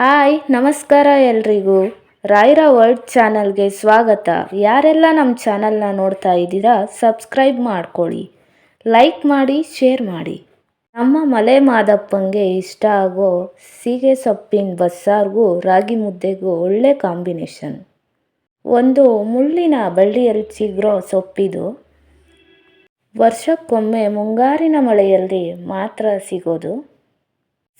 Hi, ನಮಸ್ಕಾರ ಎಲ್ರಿಗೂ. ರಾಯ್ರ world ಚಾನಲ್ಗೆ ಸ್ವಾಗತ. ಯಾರೆಲ್ಲ ನಮ್ಮ ಚಾನಲ್ನ ನೋಡ್ತಾ ಇದ್ದೀರಾ, ಸಬ್ಸ್ಕ್ರೈಬ್ ಮಾಡ್ಕೊಳ್ಳಿ. ಲೈಕ್ ಮಾಡಿ, ಶೇರ್ ಮಾಡಿ. ನಮ್ಮ ಮಲೆ ಮಾದಪ್ಪಂಗೆ ಇಷ್ಟ ಆಗೋ ಸೀಗೆ ಸೊಪ್ಪಿನ ಬಸ್ಸಾರ್ಗೂ ರಾಗಿ ಮುದ್ದೆಗೂ ಒಳ್ಳೆ ಕಾಂಬಿನೇಷನ್. ಒಂದು ಮುಳ್ಳಿನ ಬಳ್ಳಿಯಲ್ಲಿ ಚಿಗ್ರೋ ಸೊಪ್ಪಿದು. ವರ್ಷಕ್ಕೊಮ್ಮೆ ಮುಂಗಾರಿನ ಮಳೆಯಲ್ಲಿ ಮಾತ್ರ ಸಿಗೋದು.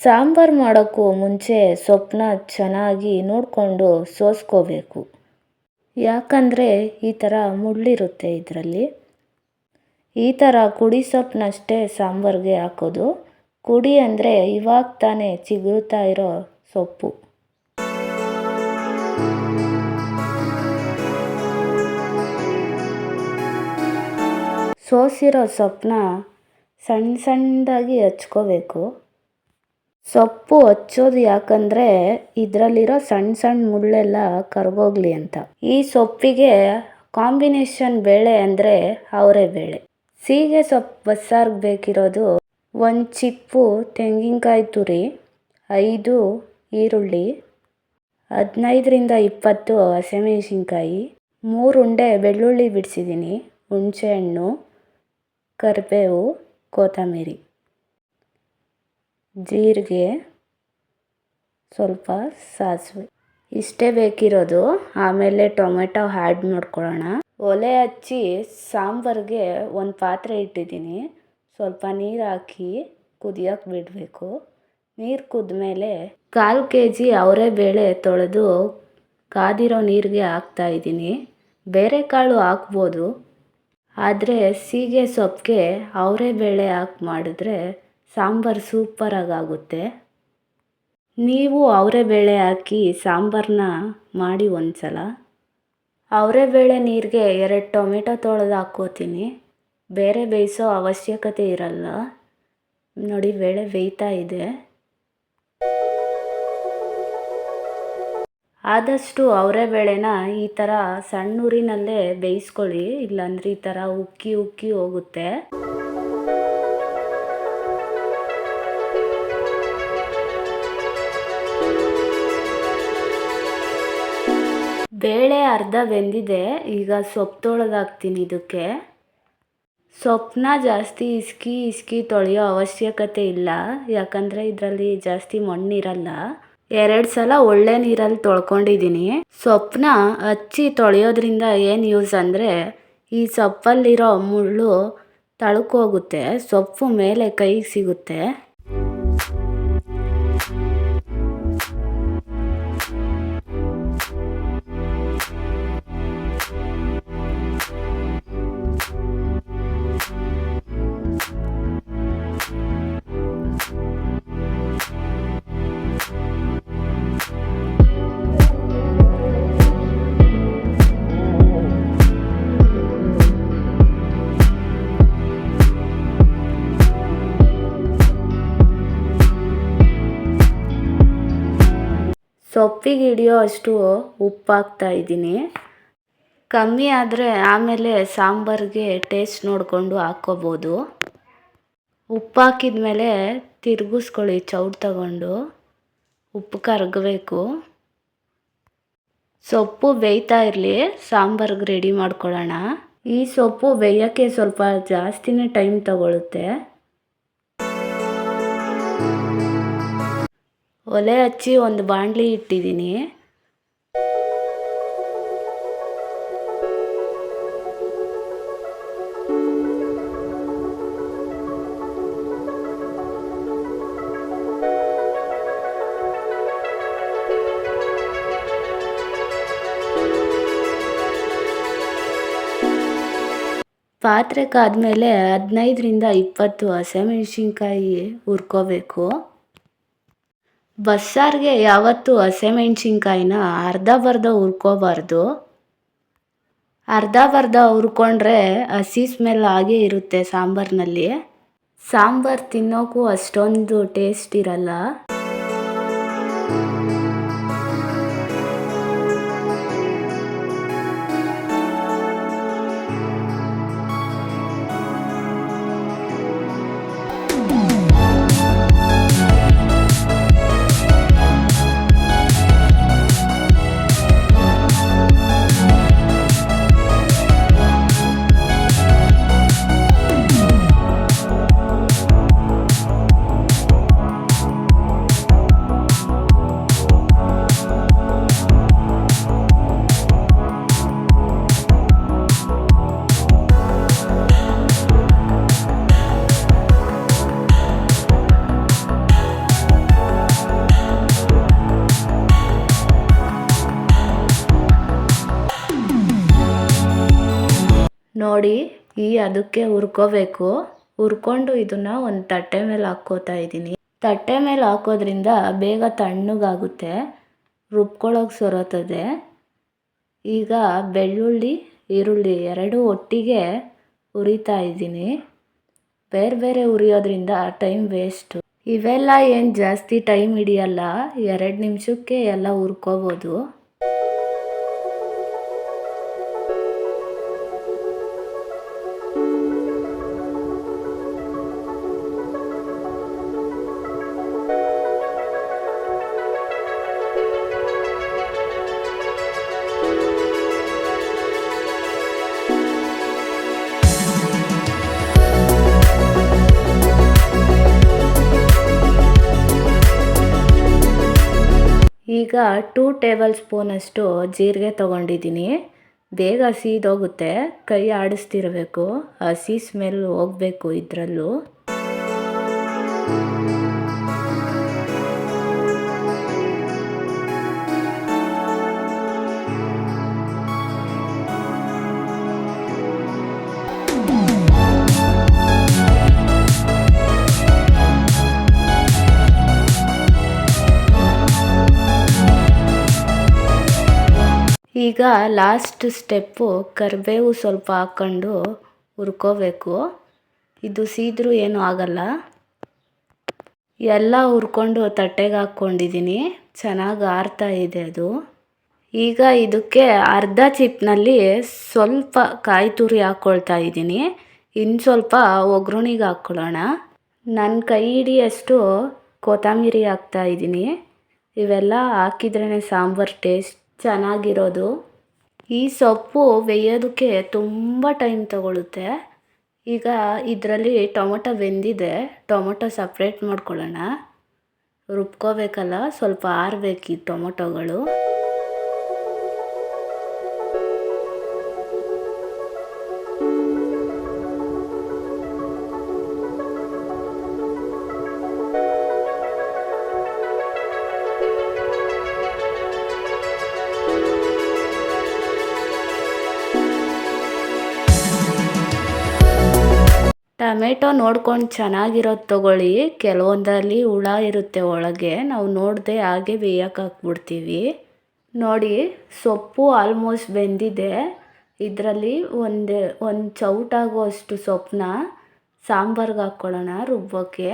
ಸಾಂಬಾರು ಮಾಡೋಕ್ಕೂ ಮುಂಚೆ ಸೊಪ್ಪನ್ನ ಚೆನ್ನಾಗಿ ನೋಡಿಕೊಂಡು ಸೋಸ್ಕೋಬೇಕು. ಯಾಕಂದರೆ ಈ ಥರ ಮುಳ್ಳಿರುತ್ತೆ ಇದರಲ್ಲಿ. ಈ ಥರ ಕುಡಿ ಸೊಪ್ಪನ್ನಷ್ಟೇ ಸಾಂಬಾರಿಗೆ ಹಾಕೋದು. ಕುಡಿ ಅಂದರೆ ಇವಾಗ ತಾನೇ ಚಿಗುರುತ್ತಾ ಇರೋ ಸೊಪ್ಪು. ಸೋಸಿರೋ ಸೊಪ್ಪನ್ನ ಸಣ್ಣ ಸಣ್ಣದಾಗಿ ಹಚ್ಕೋಬೇಕು. ಸೊಪ್ಪು ಹಚ್ಚೋದು ಯಾಕಂದರೆ ಇದರಲ್ಲಿರೋ ಸಣ್ಣ ಸಣ್ಣ ಮುಳ್ಳೆಲ್ಲ ಕರ್ಗೋಗ್ಲಿ ಅಂತ. ಈ ಸೊಪ್ಪಿಗೆ ಕಾಂಬಿನೇಷನ್ ಬೇಳೆ ಅಂದರೆ ಅವರೆ ಬೇಳೆ. ಸೀಗೆ ಸೊಪ್ಪು ಬಸ್ಸಾರ್ಗೆ ಬೇಕಿರೋದು ಒಂದು ಚಿಪ್ಪು ತೆಂಗಿನಕಾಯಿ ತುರಿ, ಐದು ಈರುಳ್ಳಿ, ಹದಿನೈದರಿಂದ ಇಪ್ಪತ್ತು ಹಸಿಮೆಣ್ಸಿನ್ಕಾಯಿ, ಮೂರು ಉಂಡೆ ಬೆಳ್ಳುಳ್ಳಿ ಬಿಡಿಸಿದ್ದೀನಿ ಹುಣಸೆಹಣ್ಣು, ಕರಿಬೇವು, ಕೊತ್ತಂಬರಿ. ಜೀರಿಗೆ ಸ್ವಲ್ಪ ಸಾಸಿವೆ. ಇಷ್ಟೇ ಬೇಕಿರೋದು. ಆಮೇಲೆ ಟೊಮೆಟೊ ಆ್ಯಡ್ ಮಾಡ್ಕೊಳ್ಳೋಣ. ಒಲೆ ಹಚ್ಚಿ ಸಾಂಬಾರಿಗೆ ಒಂದು ಪಾತ್ರೆ ಇಟ್ಟಿದ್ದೀನಿ. ಸ್ವಲ್ಪ ನೀರು ಹಾಕಿ ಕುದಿಯೋಕೆ ಬಿಡಬೇಕು. ನೀರು ಕುದ್ಮೇಲೆ ಕಾಲು ಕೆ ಜಿ ಅವರೆಬೇಳೆ ತೊಳೆದು ಕಾದಿರೋ ನೀರಿಗೆ ಹಾಕ್ತಾಯಿದ್ದೀನಿ ಬೇರೆ ಕಾಳು ಹಾಕ್ಬೋದು. ಆದರೆ ಸೀಗೆ ಸೊಪ್ಪಿಗೆ ಅವರೆಬೇಳೆ ಹಾಕಿ ಮಾಡಿದ್ರೆ ಸಾಂಬಾರು ಸೂಪರಾಗಿ ಆಗುತ್ತೆ ನೀವು ಅವರೆಬೇಳೆ ಹಾಕಿ ಸಾಂಬಾರನ್ನ ಮಾಡಿ ಒಂದು ಸಲ ಅವರೆಬೇಳೆ ನೀರಿಗೆ ಎರಡು ಟೊಮೆಟೊ ತೊಳೆದು ಹಾಕ್ಕೋತೀನಿ ಬೇರೆ ಬೇಯಿಸೋ ಅವಶ್ಯಕತೆ ಇರಲ್ಲ. ನೋಡಿ, ಬೇಳೆ ಬೇಯ್ತಾ ಇದೆ. ಆದಷ್ಟು ಅವರೆಬೇಳೆನ ಈ ಥರ ಸಣ್ಣ ಊರಿನಲ್ಲೇ ಬೇಯಿಸ್ಕೊಳ್ಳಿ, ಇಲ್ಲಾಂದ್ರೆ ಈ ಥರ ಉಕ್ಕಿ ಉಕ್ಕಿ ಹೋಗುತ್ತೆ. ಅರ್ಧ ಬೆಂದಿದೆ ಈಗ ಸೊಪ್ಪು ತೊಳೆದಾಕ್ತೀನಿ ಇದಕ್ಕೆ. ಸೊಪ್ಪನ್ನ ಜಾಸ್ತಿ ಇಸ್ಕಿ ಇಸ್ಕಿ ತೊಳೆಯೋ ಅವಶ್ಯಕತೆ ಇಲ್ಲ, ಯಾಕಂದರೆ ಇದರಲ್ಲಿ ಜಾಸ್ತಿ ಮಣ್ಣಿರಲ್ಲ. ಎರಡು ಸಲ ಒಳ್ಳೆ ನೀರಲ್ಲಿ ತೊಳ್ಕೊಂಡಿದ್ದೀನಿ. ಸೊಪ್ಪನ್ನ ಹಚ್ಚಿ ತೊಳೆಯೋದ್ರಿಂದ ಏನು ಯೂಸ್ ಅಂದರೆ, ಈ ಸೊಪ್ಪಲ್ಲಿರೋ ಮುಳ್ಳು ತಳುಕೋಗುತ್ತೆ, ಸೊಪ್ಪು ಮೇಲೆ ಕೈಗೆ ಸಿಗುತ್ತೆ. ಸೊಪ್ಪಿಗೆ ಹಿಡಿಯೋ ಅಷ್ಟು ಉಪ್ಪು ಹಾಕ್ತಾ ಇದ್ದೀನಿ. ಕಮ್ಮಿ ಆದರೆ ಆಮೇಲೆ ಸಾಂಬಾರಿಗೆ ಟೇಸ್ಟ್ ನೋಡಿಕೊಂಡು ಹಾಕ್ಕೋಬೋದು. ಉಪ್ಪು ಹಾಕಿದ ಮೇಲೆ ತಿರುಗಿಸ್ಕೊಳ್ಳಿ ಚೌಡ್ ತಗೊಂಡು. ಉಪ್ಪು ಕರಗಬೇಕು. ಸೊಪ್ಪು ಬೇಯ್ತಾ ಇರಲಿ, ಸಾಂಬಾರಿಗೆ ರೆಡಿ ಮಾಡ್ಕೊಳ್ಳೋಣ. ಈ ಸೊಪ್ಪು ಬೇಯೋಕ್ಕೆ ಸ್ವಲ್ಪ ಜಾಸ್ತಿನೇ ಟೈಮ್ ತಗೊಳುತ್ತೆ. ಒಲೆ ಹಚ್ಚಿ ಒಂದು ಬಾಣಲಿ ಇಟ್ಟಿದ್ದೀನಿ. ಪಾತ್ರೆ ಕಾದ್ಮೇಲೆ ಹದಿನೈದರಿಂದ ಇಪ್ಪತ್ತು ಹಸಿಮೆಣ್ಸಿನ್ಕಾಯಿ ಹುರ್ಕೋಬೇಕು. ಬಸ್ಸಾರಿಗೆ ಯಾವತ್ತೂ ಹಸಿಮೆಣ್ಸಿನ್ಕಾಯಿನ ಅರ್ಧ ಬರ್ಧ ಹುರ್ಕೋಬಾರ್ದು. ಅರ್ಧ ಬರ್ಧ ಹುರ್ಕೊಂಡ್ರೆ ಹಸಿ ಸ್ಮೆಲ್ ಆಗೇ ಇರುತ್ತೆ ಸಾಂಬಾರಿನಲ್ಲಿ. ಸಾಂಬಾರು ತಿನ್ನೋಕ್ಕೂ ಅಷ್ಟೊಂದು ಟೇಸ್ಟ್ ಇರಲ್ಲ. ನೋಡಿ, ಈ ಅದಕ್ಕೆ ಹುರ್ಕೋಬೇಕು. ಹುರ್ಕೊಂಡು ಇದನ್ನು ಒಂದು ತಟ್ಟೆ ಮೇಲೆ ಹಾಕ್ಕೋತಾ ಇದ್ದೀನಿ. ತಟ್ಟೆ ಮೇಲೆ ಹಾಕೋದ್ರಿಂದ ಬೇಗ ತಣ್ಣಗಾಗುತ್ತೆ, ರುಬ್ಕೊಳ್ಳೋಕೆ ಸೊರತದೆ. ಈಗ ಬೆಳ್ಳುಳ್ಳಿ, ಈರುಳ್ಳಿ ಎರಡೂ ಒಟ್ಟಿಗೆ ಉರಿತಾ ಇದ್ದೀನಿ. ಬೇರೆ ಬೇರೆ ಹುರಿಯೋದ್ರಿಂದ ಟೈಮ್ ವೇಸ್ಟು. ಇವೆಲ್ಲ ಏನು ಜಾಸ್ತಿ ಟೈಮ್ ಹಿಡಿಯಲ್ಲ, ಎರಡು ನಿಮಿಷಕ್ಕೆ ಎಲ್ಲ ಹುರ್ಕೋಬೋದು. ಈಗ ಟೂ ಟೇಬಲ್ ಸ್ಪೂನಷ್ಟು ಜೀರಿಗೆ ತೊಗೊಂಡಿದ್ದೀನಿ. ಬೇಗ ಸೀದೋಗುತ್ತೆ ಕೈ ಆಡಿಸ್ತಿರಬೇಕು ಹಸಿ ಸ್ಮೆಲ್ ಹೋಗಬೇಕು ಇದರಲ್ಲೂ. ಈಗ ಲಾಸ್ಟ್ ಸ್ಟೆಪ್ಪು ಕರಿಬೇವು ಸ್ವಲ್ಪ ಹಾಕ್ಕೊಂಡು ಹುರ್ಕೋಬೇಕು. ಇದು ಸೀದ್ರೂ ಏನೂ ಆಗಲ್ಲ. ಎಲ್ಲ ಹುರ್ಕೊಂಡು ತಟ್ಟೆಗೆ ಹಾಕ್ಕೊಂಡಿದ್ದೀನಿ ಚೆನ್ನಾಗಿ ಆರ್ತಾ ಇದೆ ಅದು. ಈಗ ಇದಕ್ಕೆ ಅರ್ಧ ಚಿಪ್ನಲ್ಲಿ ಸ್ವಲ್ಪ ಕಾಯಿ ತುರಿ ಹಾಕ್ಕೊಳ್ತಾ ಇದ್ದೀನಿ ಇನ್ನು ಸ್ವಲ್ಪ ಒಗ್ಗರಣೆಗೆ ಹಾಕ್ಕೊಳ್ಳೋಣ. ನನ್ನ ಕೈ ಹಿಡಿಯಷ್ಟು ಕೊತ್ತಂಬರಿ ಹಾಕ್ತಾ ಇದ್ದೀನಿ ಇವೆಲ್ಲ ಹಾಕಿದ್ರೇ ಸಾಂಬಾರು ಟೇಸ್ಟ್ ಚೆನ್ನಾಗಿರೋದು. ಈ ಸೊಪ್ಪು ಬೇಯೋದಕ್ಕೆ ತುಂಬ ಟೈಮ್ ತಗೊಳ್ಳುತ್ತೆ ಈಗ ಇದರಲ್ಲಿ ಟೊಮೊಟೊ ಬೆಂದಿದೆ. ಟೊಮೊಟೊ ಸಪ್ರೇಟ್ ಮಾಡ್ಕೊಳ್ಳೋಣ. ರುಬ್ಕೋಬೇಕಲ್ಲ, ಸ್ವಲ್ಪ ಆರಬೇಕು ಈ ಟೊಮೊಟೊಗಳು. ಟೊಮೆಟೊ ನೋಡ್ಕೊಂಡು ಚೆನ್ನಾಗಿರೋದು ತೊಗೊಳ್ಳಿ. ಕೆಲವೊಂದರಲ್ಲಿ ಹುಳ ಇರುತ್ತೆ ಒಳಗೆ. ನಾವು ನೋಡದೆ ಹಾಗೆ ಬೇಯಕ್ಕೆ ಹಾಕ್ಬಿಡ್ತೀವಿ. ನೋಡಿ, ಸೊಪ್ಪು ಆಲ್ಮೋಸ್ಟ್ ಬೆಂದಿದೆ. ಇದರಲ್ಲಿ ಒಂದು ಒಂದು ಚೌಟಾಗುವಷ್ಟು ಸೊಪ್ಪನ್ನ ಸಾಂಬಾರ್ಗೆ ಹಾಕ್ಕೊಳ್ಳೋಣ ರುಬ್ಬೋಕ್ಕೆ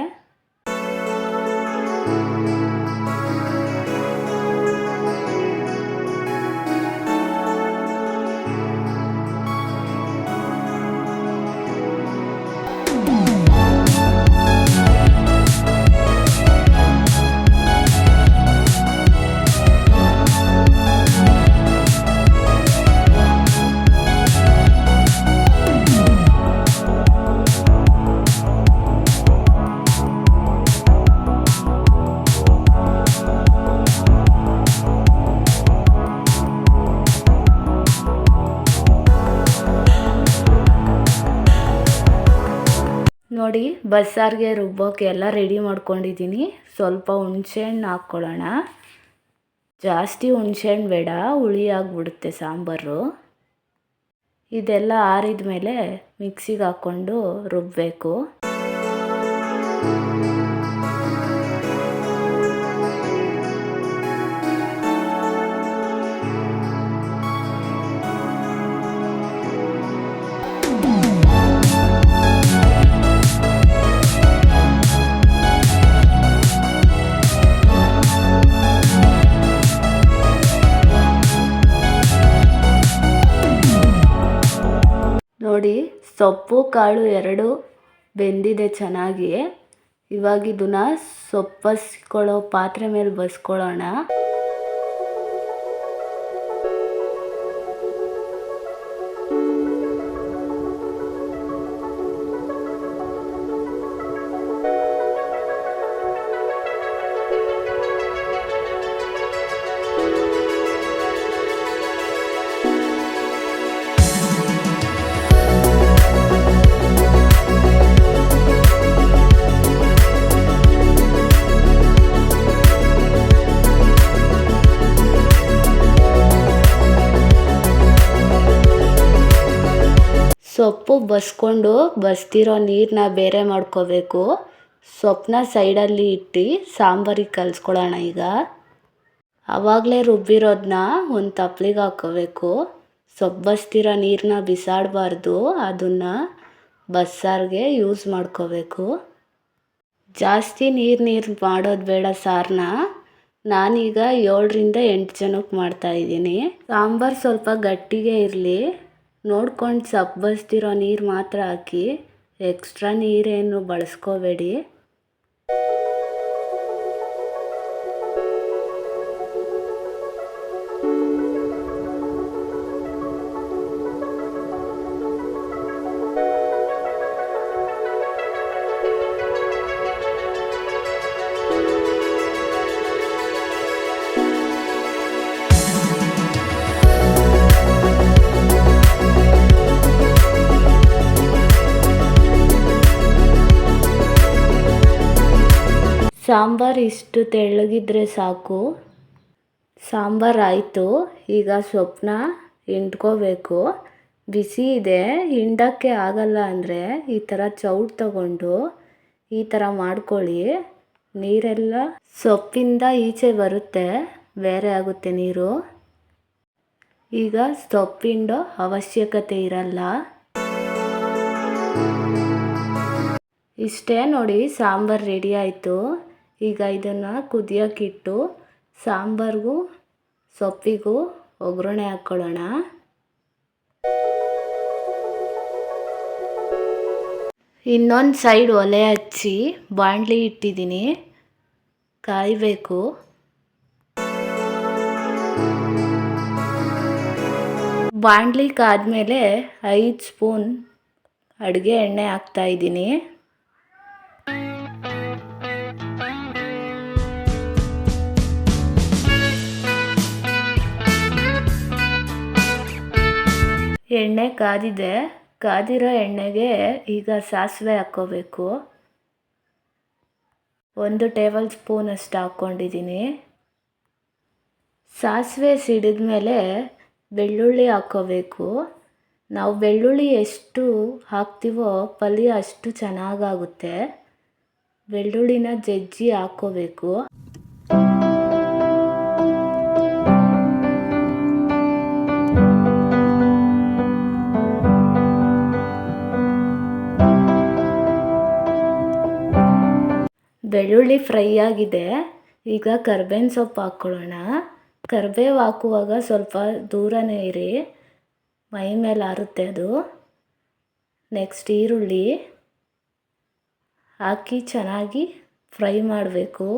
ನೋಡಿ, ಬಸ್ಸಾರಿಗೆ ರುಬ್ಬೋಕೆ ಎಲ್ಲ ರೆಡಿ ಮಾಡ್ಕೊಂಡಿದ್ದೀನಿ. ಸ್ವಲ್ಪ ಹುಣಸೆಹಣ್ಣು ಹಾಕ್ಕೊಳ್ಳೋಣ. ಜಾಸ್ತಿ ಹುಣಸೆಹಣ್ಣು ಬೇಡ, ಹುಳಿ ಆಗಿಬಿಡುತ್ತೆ ಸಾಂಬಾರು. ಇದೆಲ್ಲ ಆರಿದ ಮೇಲೆ ಮಿಕ್ಸಿಗೆ ಹಾಕ್ಕೊಂಡು ರುಬ್ಬಬೇಕು ನೋಡಿ ಸೊಪ್ಪು ಕಾಳು ಎರಡು ಬೆಂದಿದೆ ಚೆನ್ನಾಗಿ ಇವಾಗ ಇದನ್ನ ಪಾತ್ರೆ ಮೇಲೆ ಬಸ್ಕೊಳ್ಳೋಣ. ಸೊಪ್ಪು ಬಸ್ಕೊಂಡು ಬಸ್ತಿರೋ ನೀರನ್ನ ಬೇರೆ ಮಾಡ್ಕೋಬೇಕು. ಸೊಪ್ಪನ್ನ ಸೈಡಲ್ಲಿ ಇಟ್ಟು ಸಾಂಬಾರಿಗೆ ಕಲಿಸ್ಕೊಳ್ಳೋಣ ಈಗ. ಆವಾಗಲೇ ರುಬ್ಬಿರೋದನ್ನ ಒಂದು ತಪ್ಪಲಿಗೆ ಹಾಕ್ಕೋಬೇಕು ಸೊಪ್ಪು ಬಸ್ತಿರೋ ನೀರನ್ನ ಬಿಸಾಡಬಾರ್ದು, ಅದನ್ನು ಬಸ್ಸಾರಿಗೆ ಯೂಸ್ ಮಾಡ್ಕೋಬೇಕು. ಜಾಸ್ತಿ ನೀರು ನೀರು ಮಾಡೋದು ಬೇಡ ಸಾರನ್ನ ನಾನೀಗ ಏಳರಿಂದ ಎಂಟು ಜನಕ್ಕೆ ಮಾಡ್ತಾಯಿದ್ದೀನಿ ಸಾಂಬಾರು ಸ್ವಲ್ಪ ಗಟ್ಟಿಗೆ ಇರಲಿ. ನೋಡ್ಕೊಂಡು ಸಪ್ ಬಸ್ತಿರೋ ನೀರು ಮಾತ್ರ ಹಾಕಿ ಎಕ್ಸ್ಟ್ರಾ ನೀರೇನು ಬಳಸ್ಕೋಬೇಡಿ. ಸಾಂಬಾರು ಇಷ್ಟು ತೆಳ್ಳಗಿದ್ರೆ ಸಾಕು. ಸಾಂಬಾರು ಆಯಿತು. ಈಗ ಸೊಪ್ಪನ್ನ ಹಿಂಡ್ಕೋಬೇಕು. ಬಿಸಿ ಇದೆ. ಹಿಂಡೋಕ್ಕೆ ಆಗಲ್ಲ ಅಂದರೆ ಈ ಥರ ಚೌಟ್ ತಗೊಂಡು ಈ ಥರ ಮಾಡ್ಕೊಳ್ಳಿ. ನೀರೆಲ್ಲ ಸೊಪ್ಪಿಂದ ಈಚೆ ಬರುತ್ತೆ. ಬೇರೆ ಆಗುತ್ತೆ ನೀರು. ಈಗ ಸೊಪ್ಪಿಂಡೋ ಅವಶ್ಯಕತೆ ಇರಲ್ಲ. ಇಷ್ಟೇ ನೋಡಿ ಸಾಂಬಾರು ರೆಡಿ ಆಯಿತು. ಈಗ ಇದನ್ನು ಕುದಿಯೋಕ್ಕಿಟ್ಟು ಸಾಂಬಾರಿಗೂ ಸೊಪ್ಪಿಗೂ ಒಗ್ಗರಣೆ ಹಾಕ್ಕೊಳ್ಳೋಣ ಇನ್ನೊಂದು ಸೈಡ್ ಒಲೆ ಹಚ್ಚಿ ಬಾಣಲಿ ಇಟ್ಟಿದ್ದೀನಿ. ಕಾಯಬೇಕು. ಬಾಣಲಿ ಕಾದ್ಮೇಲೆ ಐದು ಸ್ಪೂನ್ ಅಡುಗೆ ಎಣ್ಣೆ ಹಾಕ್ತಾಯಿದ್ದೀನಿ ಎಣ್ಣೆ ಕಾದಿದೆ, ಕಾದಿರೋ ಎಣ್ಣೆಗೆ ಈಗ ಸಾಸಿವೆ ಹಾಕ್ಕೋಬೇಕು. ಒಂದು ಟೇಬಲ್ ಸ್ಪೂನ್ ಅಷ್ಟು ಹಾಕ್ಕೊಂಡಿದ್ದೀನಿ. ಸಾಸಿವೆ ಸಿಡಿದ ಮೇಲೆ ಬೆಳ್ಳುಳ್ಳಿ ಹಾಕ್ಕೋಬೇಕು. ನಾವು ಬೆಳ್ಳುಳ್ಳಿ ಎಷ್ಟು ಹಾಕ್ತೀವೋ ಪಲ್ಯ ಅಷ್ಟು ಚೆನ್ನಾಗಾಗುತ್ತೆ. ಬೆಳ್ಳುಳ್ಳಿನ ಜಜ್ಜಿ ಹಾಕ್ಕೋಬೇಕು. ಬೆಳ್ಳುಳ್ಳಿ ಫ್ರೈ ಆಗಿದೆ. ಈಗ ಕರ್ಬೇವಿನ ಸೊಪ್ಪು ಹಾಕ್ಕೊಳ್ಳೋಣ. ಕರ್ಬೇವು ಹಾಕುವಾಗ ಸ್ವಲ್ಪ ದೂರನೇ ಇರಿ. ಮೈ ಮೇಲೆ ಆರುತ್ತೆ ಅದು. ನೆಕ್ಸ್ಟ್ ಈರುಳ್ಳಿ ಹಾಕಿ ಚೆನ್ನಾಗಿ ಫ್ರೈ ಮಾಡಬೇಕು.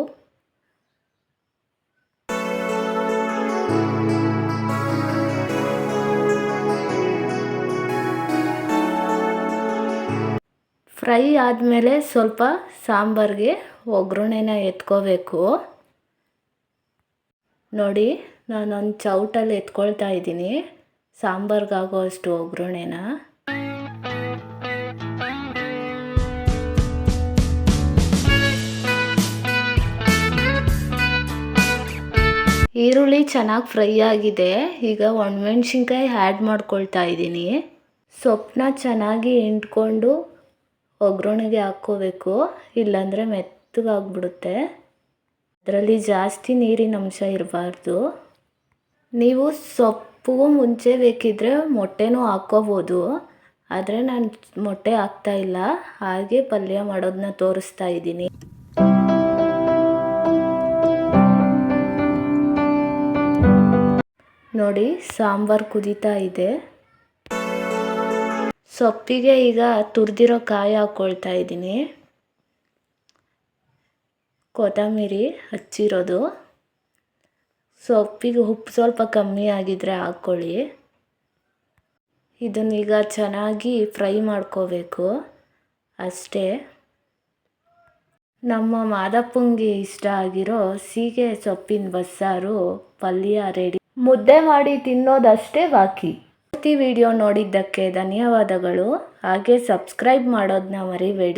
ಫ್ರೈ ಆದಮೇಲೆ ಸ್ವಲ್ಪ ಸಾಂಬಾರಿಗೆ ಒಗ್ಗರಣೆನ ಎತ್ಕೋಬೇಕು. ನೋಡಿ, ನಾನೊಂದು ಚೌಟಲ್ಲಿ ಎತ್ಕೊಳ್ತಾ ಇದ್ದೀನಿ ಸಾಂಬಾರ್ಗಾಗೋ ಅಷ್ಟು ಒಗ್ಗರಣೆನ. ಈರುಳ್ಳಿ ಚೆನ್ನಾಗಿ ಫ್ರೈ ಆಗಿದೆ. ಈಗ ಒಣಮೆಣ್ಸಿನ್ಕಾಯಿ ಆ್ಯಡ್ ಮಾಡ್ಕೊಳ್ತಾ ಇದ್ದೀನಿ. ಸೊಪ್ಪನ್ನ ಚೆನ್ನಾಗಿ ಹಿಂಡ್ಕೊಂಡು ಒಗ್ಗರಣೆಗೆ ಹಾಕ್ಕೋಬೇಕು, ಇಲ್ಲಾಂದರೆ ಮೆತ್ತಗಾಗ್ಬಿಡುತ್ತೆ. ಅದರಲ್ಲಿ ಜಾಸ್ತಿ ನೀರಿನ ಅಂಶ ಇರಬಾರ್ದು. ನೀವು ಸೊಪ್ಪು ಮುಂಚೆ ಬೇಕಿದ್ದರೆ ಮೊಟ್ಟೆನೂ ಹಾಕ್ಕೋಬೋದು. ಆದರೆ ನಾನು ಮೊಟ್ಟೆ ಹಾಕ್ತಾ ಇಲ್ಲ, ಹಾಗೆ ಪಲ್ಯ ಮಾಡೋದನ್ನ ತೋರಿಸ್ತಾ ಇದ್ದೀನಿ. ನೋಡಿ, ಸಾಂಬಾರು ಕುದೀತಾ ಇದೆ. ಸೊಪ್ಪಿಗೆ ಈಗ ತುರಿದಿರೋ ಕಾಯಿ ಹಾಕ್ಕೊಳ್ತಾ ಇದ್ದೀನಿ. ಕೊತ್ತಂಬರಿ ಹಚ್ಚಿರೋದು. ಸೊಪ್ಪಿಗೆ ಉಪ್ಪು ಸ್ವಲ್ಪ ಕಮ್ಮಿ ಆಗಿದ್ರೆ ಹಾಕ್ಕೊಳ್ಳಿ. ಇದನ್ನೀಗ ಚೆನ್ನಾಗಿ ಫ್ರೈ ಮಾಡ್ಕೋಬೇಕು. ಅಷ್ಟೇ. ನಮ್ಮ ಮಾದಪ್ಪಂಗೆ ಇಷ್ಟ ಆಗಿರೋ ಸೀಗೆ ಸೊಪ್ಪಿನ ಬಸ್ಸಾರು ಪಲ್ಯ ರೆಡಿ. ಮುದ್ದೆ ಮಾಡಿ ತಿನ್ನೋದಷ್ಟೇ ಬಾಕಿ. ಪೂರ್ತಿ ವಿಡಿಯೋ ನೋಡಿದ್ದಕ್ಕೆ ಧನ್ಯವಾದಗಳು. ಹಾಗೆ ಸಬ್ಸ್ಕ್ರೈಬ್ ಮಾಡೋದನ್ನ ಮರಿಬೇಡಿ.